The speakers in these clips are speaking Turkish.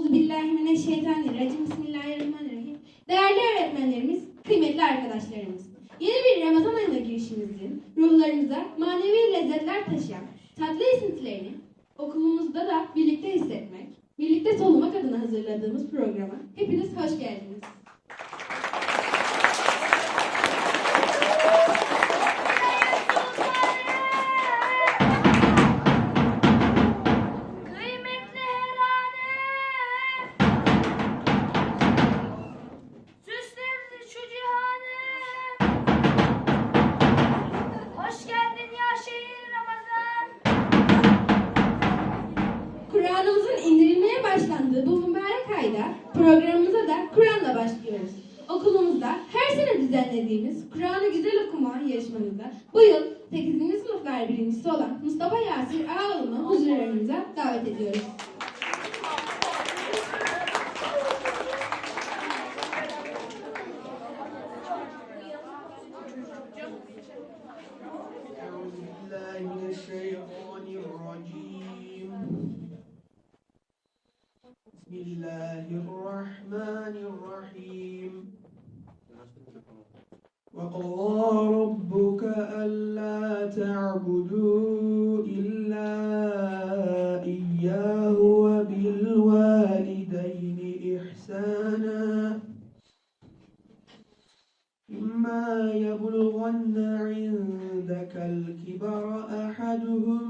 Euzubillahimineşşeytanirracim. Bismillahirrahmanirrahim. Değerli öğretmenlerimiz, kıymetli arkadaşlarımız. Yeni bir Ramazan ayına girişimizin ruhlarımıza manevi lezzetler taşıyan tatlı esintilerini okulumuzda da birlikte hissetmek, birlikte solumak adına hazırladığımız programa hepiniz hoş geldiniz. 8. sınıflar birincisi olan Mustafa Yasir Ağaoğlu'nu huzurlarınıza davet ediyoruz. أعوذ بالله من الشيطان الرجيم بسم الله الرحمن الرحيم وقضى ربك ألا تعبدوا إلا إياه وبالوالدين إحسانا. إما يبلغن عندك الكبر أحدهما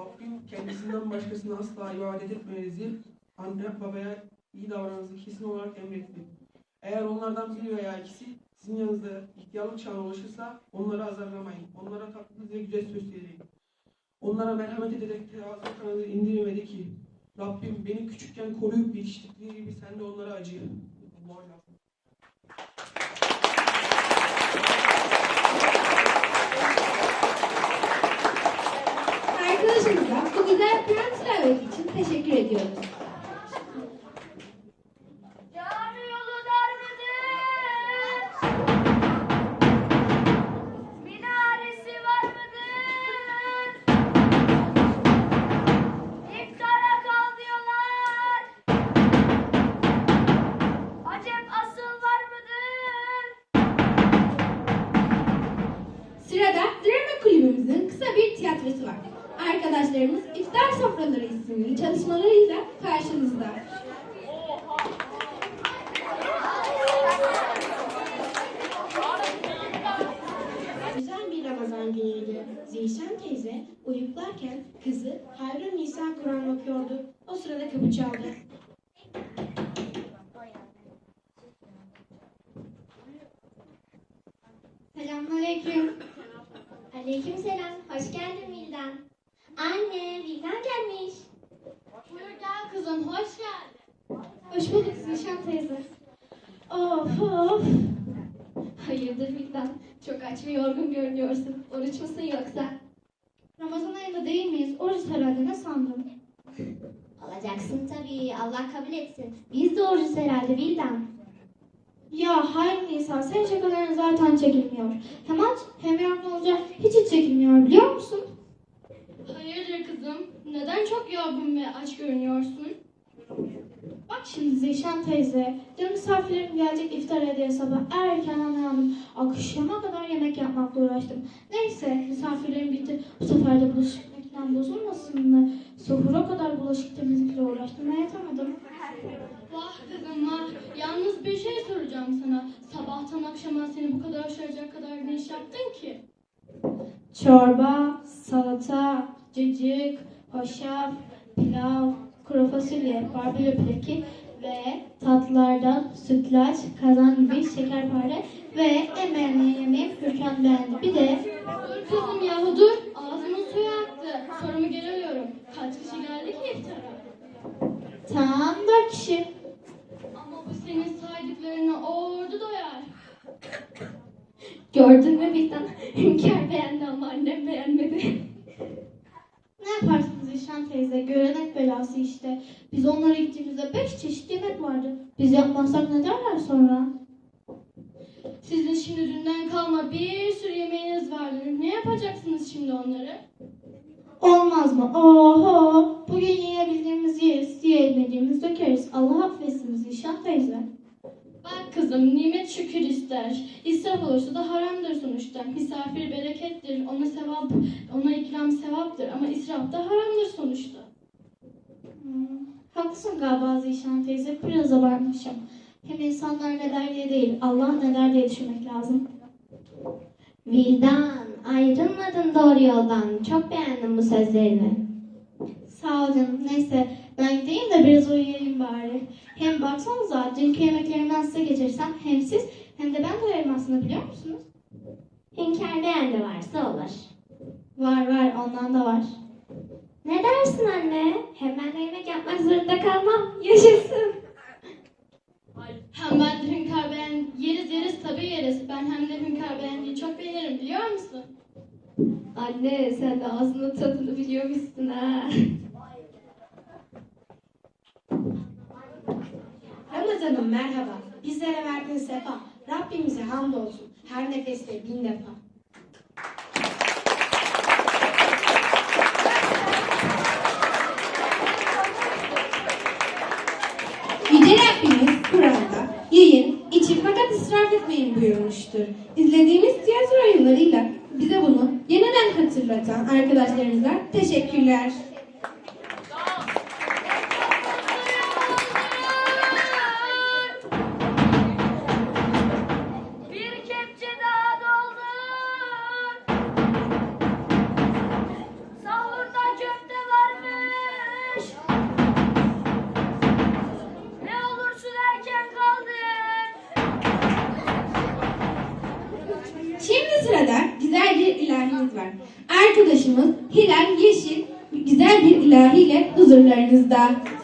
Rabbim kendisinden başkasına asla ibadet etmenizi, anne babaya iyi davranmanızı kesin olarak emretti. Eğer onlardan biri veya ikisi sizin yanınızda ihtiyarlık çağına ulaşırsa onları azarlamayın. Onlara tatlı ve güzel söz söyleyin. Onlara merhamet ederek terazı kanalı indirmedi ki Rabbim beni küçükken koruyup yetiştikleri gibi sen de onlara acı. Allah'a Arkadaşımıza bu güzel Kur'an tilaveti için teşekkür ediyoruz. Sırada drama kulübümüzün kısa bir tiyatrosu var. Arkadaşlarımız İftar Sofraları isimli çalışmalarıyla karşınızda. Güzel bir Ramazan günüydü. Zişan teyze uyuklarken kızı Hayrun Nisa Kur'an okuyordu. O sırada kapı çaldı. Selamünaleyküm. Aleykümselam. Hoş geldin Vildan. Anne, Vildan gelmiş. Buyur gel kızım, hoş geldin. Hoş bulduk Zişan teyze. Of of. Hayırdır Vildan? Çok aç ve yorgun görünüyorsun. Oruç musun yoksa? Ramazan ayında değil miyiz? Oruç herhalde ne sandın? Olacaksın tabii. Allah kabul etsin. Biz de orucuz herhalde Vildan. Ya hayır Nisa senin şakaların zaten çekilmiyor. Hem aç hem yorgun olunca hiç hiç çekilmiyor biliyor musun? Kızım? Neden çok yorgun ve aç görünüyorsun? Bak şimdi Zişan teyze, dün misafirlerim gelecek iftar diye sabah erkenden uyandım. Akşama kadar yemek yapmakla uğraştım. Neyse misafirlerim gitti. Bu sefer de bulaşık makinem bozulmasın mı? Sahura kadar bulaşık temizlikle uğraştım ve yatamadım. Vah kızım vah. Yalnız bir şey soracağım sana. Sabahtan akşama seni bu kadar aşaracak kadar ne iş yaptın ki? Çorba, salata, cacık, hoşaf, pilav, kuru fasulye, barbekü pileki ve tatlılardan sütlaç, kazan gibi şekerpare ve en beğendiğim yemeğim Hürkan beğendi. Bir de Dur kızım yahu. Ağzımın suyu aktı. Sorumu geri alıyorum. Kaç kişi geldi ki iftara? tam dört kişi. Ama bu senin saydıklarını ordu doyar. Gördün mü Bildan? Hünkar beğendi ama annem beğenmedi. Ne yaparsınız İşan teyze? Görenek belası işte. Biz onlara gittiğimizde beş çeşit yemek vardı. Biz yapmazsak ne derler sonra? Sizin şimdi dünden kalma bir sürü yemeğiniz vardı. Ne yapacaksınız şimdi onları? Olmaz mı? Oho! Bugün yiyebildiğimiz yeriz, yiyemediğimiz dökeriz. Allah affetsin bizi teyze. Bak kızım nimet şükür ister. İsraf olursa da haramdır sonuçta. Misafir berekettir. Ona sevap, ona ikram sevaptır. Ama israf da haramdır sonuçta. Hmm, haklısın galiba Zişan teyze. Biraz abartmışım. Hem insanlar ne der diye değil, Allah ne der diye düşünmek lazım. Vildan, ayrılmadın doğru yoldan. Çok beğendim bu sözlerini. Sağ ol canım. Neyse ben gideyim de biraz uyuyayım bari. Hem baksanıza dünkü yemeklerimden size geçirsem hem siz hem de ben doyarım aslında biliyor musunuz? Hünkar beğendi varsa olur. Var var ondan da var. Ne dersin anne? Hemen de yemek yapmak zorunda kalmam. Yaşasın. Hem ben de hünkar beğen... Yeriz yeriz tabii yeriz. Ben hem de hünkar beğendiği çok beğenirim biliyor musun? Anne sen de ağzının tadını biliyormuşsun ha. Ramazan'ım merhaba. Bizlere verdiğin sefa. Rabbimize hamdolsun. Her nefeste bin defa. Yüce Rabbimiz Kur'an'da yiyin, için fakat israf etmeyin buyurmuştur. İzlediğimiz tiyatro oyunlarıyla bize bunu yeniden hatırlatan arkadaşlarımıza teşekkürler. That.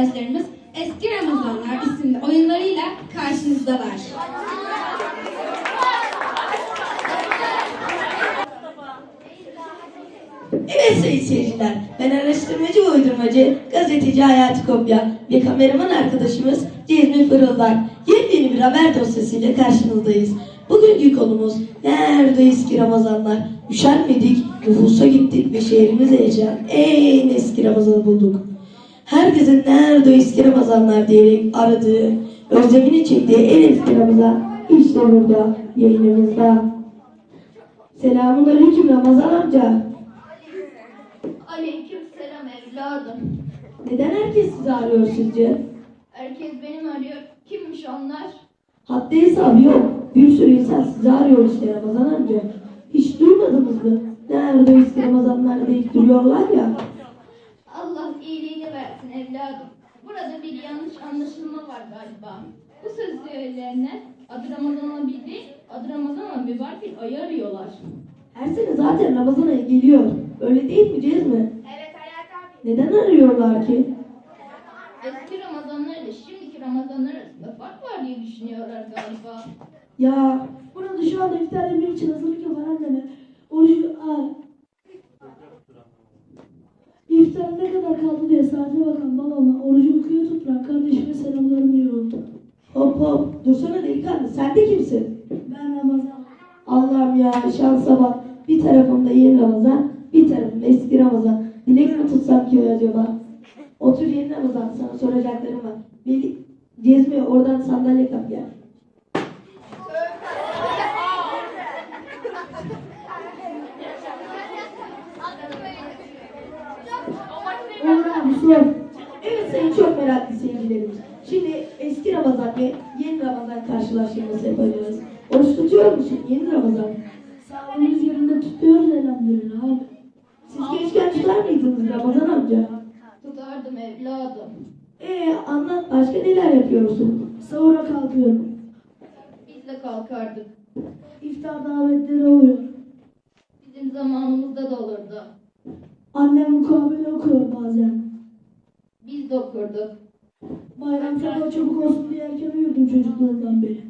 Arkadaşlarımız Eski Ramazanlar isimli oyunlarıyla karşınızdalar. Evet sayın seyirciler, ben araştırmacı ve uydurmacı, gazeteci Hayati Kopya ve kameraman arkadaşımız Cezmi Fırıldar. Yepyeni bir haber dosyasıyla karşınızdayız. Bugünkü konumuz nerede eski Ramazanlar? Üşenmedik, nüfusa gittik ve şehrimizde yaşayan en eski Ramazan'ı bulduk. Herkesin nerede eski Ramazanlar diyerek aradığı, özlemini çektiği en eski Ramazan işte burada, yayınımızda. Selamun Aleyküm Ramazan amca. Aleyküm selam evladım. Neden herkes sizi arıyor sizce? Herkes benim arıyor. Kimmiş onlar? Haddi hesabı yok. Bir sürü insan sizi arıyor işte Ramazan amca. Hiç duymadınız mı? Nerede eski Ramazanlar deyip duruyorlar ya. Evladım. Burada bir yanlış anlaşılma var galiba. Bu söz söyleyenler adı Ramazan abi değil, adı Ramazan abi var bir ayı arıyorlar. Her sene zaten Ramazan ayı geliyor. Öyle değil mi Cezmi? Evet Hayat abi. Neden arıyorlar ki? Eski Ramazanlar ile şimdiki Ramazanlar arasında fark var diye düşünüyorlar galiba. Ya Burada şu anda iftar yemeği için hazırlık yapan anneme orucu ay. İftar ne kadar kaldı diye saate bakan babama orucu uykuya tuturan kardeşime selamlarımı yolladım. hop hop dursana delikanlı sen de kimsin? Ben Ramazan. Allah'ım ya şansa bak. Bir tarafımda yeni Ramazan, bir tarafımda eski Ramazan. Dilek mi tutsam ki acaba? Otur yeni Ramazan sana soracaklarım var. Melih, Cezmi oradan sandalye kap ya. Sor. Evet sayın çok meraklı seyircilerimiz. Şimdi eski Ramazan ve yeni Ramazan karşılaştırması yapacağız. Oruç tutuyor musun yeni Ramazan? Sağlığımız yerinde tutuyoruz elhamdülillah abi. Siz gençken tutar mıydınız Ramazan amca? Tutardım evladım. Ee anlat başka neler yapıyorsun? Sahura kalkıyorum. Biz de kalkardık. İftar davetleri oluyor. Bizim zamanımızda da olurdu. Annem mukabele okuyor bazen. Biz de okurduk. Bayram sabah çabuk olsun diye erken uyurdum çocukluğumdan beri.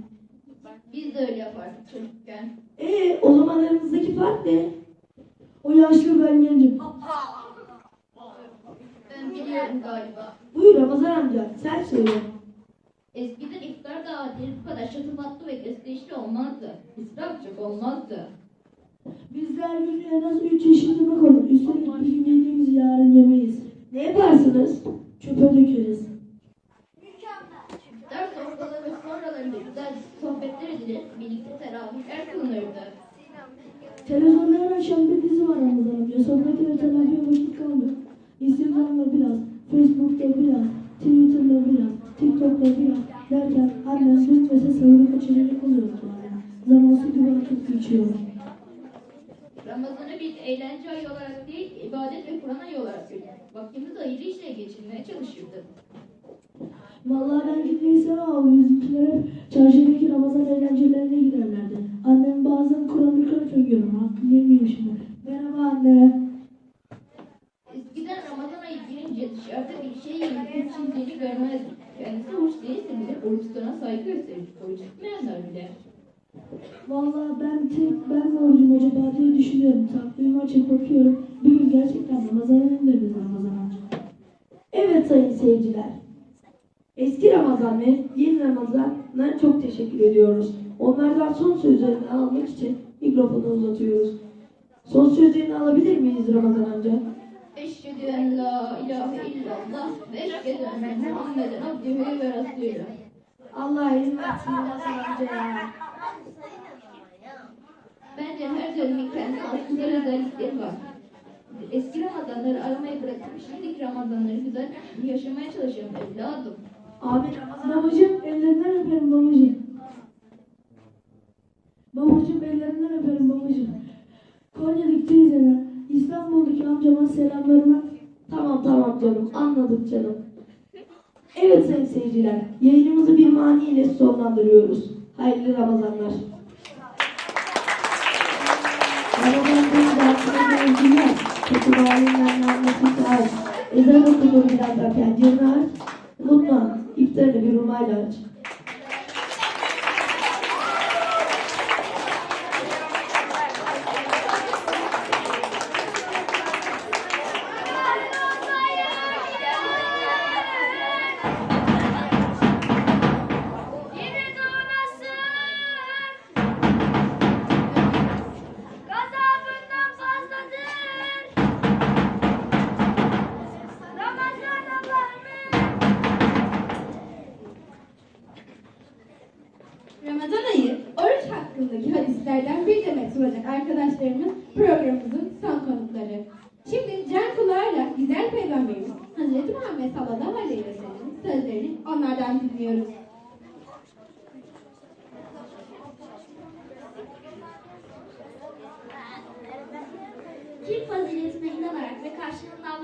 Biz de öyle yapardık çocukken. Ee o zaman aranızdaki fark ne? O yaşlı ben gencim. Ben biliyorum galiba. Buyur Ramazan amca sen söyle. Eskiden iftar davetleri bu kadar şatafatlı ve gösterişli olmazdı. İsraf çok olmazdı. Bizde her gün en az 3 çeşit yemek olur. Üstelik bir gün yediğimiz yarın yemeyiz. Ne yaparsınız? Çöpe dökeriz. İftar sofraları ve sonralarında güzel sohbetler edilir, birlikte teravihler kılınırdı. Televizyonda her akşam bir dizi var Ramazan amca. Ve telafiye vakit kalmıyor. Instagram'da biraz, Facebook'ta biraz, Twitter'da biraz, TikTok'ta biraz derken annem lütfese sahuru kaçıracak oluyoruz bazen. Zamansız gibi akıp geçiyor. Ramazan'ı bir eğlence ayı olarak değil, ibadet ve Kur'an ayı olarak görür. Vaktimizi ayrı işle geçirmeye çalışırdık. Vallahi ben gitmeyi sevmem bizimkiler çarşıdaki Ramazan eğlencelerine giderlerdi. Annem bazen Kur'an okurken görüyorum. Hakkını yemeyeyim şimdi. Merhaba anne. Eskiden Ramazan ayı girince dışarıda bir şey yemek içildiğini görmezdik. Kendisi oruç değilse bile oruç saygı gösterir. Oruç tutmayanlar bile. Vallahi ben tek ben mi orucum acaba diye düşünüyorum. Takvimi açıp bakıyorum. Bir gün gerçekten Ramazan'a indiririz Ramazan amca. Evet sayın seyirciler. Eski Ramazan ve yeni Ramazan'a çok teşekkür ediyoruz. Onlardan son sözlerini almak için mikrofonu uzatıyoruz. Son sözlerini alabilir miyiz Ramazan amca? Eşhedü en la ilahe illallah ve eşhedü enne Muhammeden abdühü ve rasulü. Allah izin versin Ramazan amca ya. Bence her dönemin kendi güzel özellikleri var. Eski Ramazanları aramayı bırakıp şimdiki Ramazanları güzel yaşamaya çalışıyorum evladım. Amin Ramazan. Babacım ellerinden öperim babacım. Babacım ellerinden öperim babacım. Konya'daki teyzeme, İstanbul'daki amcama selamlarına Tamam tamam canım anladık canım. Evet sayın seyirciler yayınımızı bir mani ile sonlandırıyoruz. Hayırlı Ramazanlar. Ezan okunur birazdan pencereni aç. Unutma iftarını bir rumayla.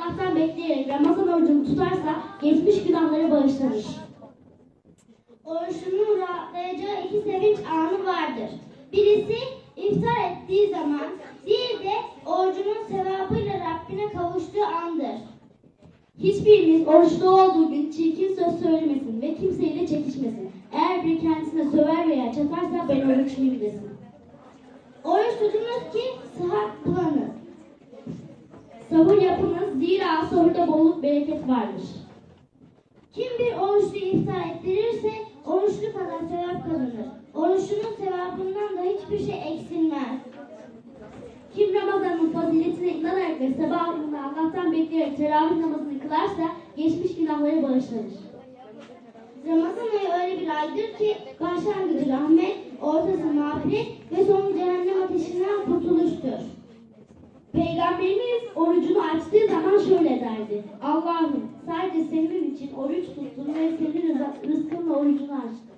Allah'tan bekleyerek Ramazan orucunu tutarsa geçmiş günahları bağışlanır. Oruçlunun rahatlayacağı iki sevinç anı vardır. Birisi iftar ettiği zaman, diğeri de orucunun sevabıyla Rabbine kavuştuğu andır. Hiçbiriniz oruçlu olduğu gün çirkin söz söylemesin ve kimseyle çekişmesin. Eğer biri kendisine söver veya çatarsa ben oruçluyum desin. Oruç tutunuz ki sıhhat bulanır. Sabır yapınız zira sahurda bolluk bereket vardır. Kim bir oruçlu iftar ettirirse oruçlu kadar sevap kazanır. Oruçlunun sevabından da hiçbir şey eksilmez. Kim Ramazan'ın faziletine inanarak ve sabahında Allah'tan bekleyerek teravih namazını kılarsa geçmiş günahları bağışlanır. Ramazan ayı öyle bir aydır ki başlangıcı rahmet, ortası mağfiret ve sonu cehennem ateşinden kurtuluştur. Peygamberimiz orucunu açtığı zaman şöyle derdi. Allah'ım sadece senin için oruç tuttum ve senin rızkınla orucunu açtım.